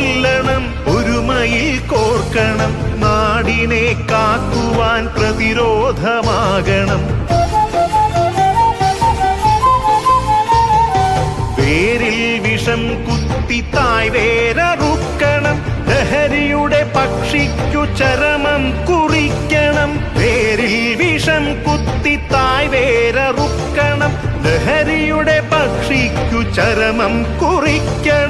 ചൊല്ലണം ഒരുമയിൽ കോർക്കണം നാടിനെ കാക്കുവാൻ പ്രതിരോധമാകണം. വേരിൽ വിഷം കുത്തി തായ് വേരറുക്കണം ലഹരിയുടെ പക്ഷിക്കു ചരമം കുറിക്കണം. വേരിൽ വിഷം കുത്തി തായ് വേരറുക്കണം ലഹരിയുടെ പക്ഷിക്കു ചരമം കുറിക്കണം.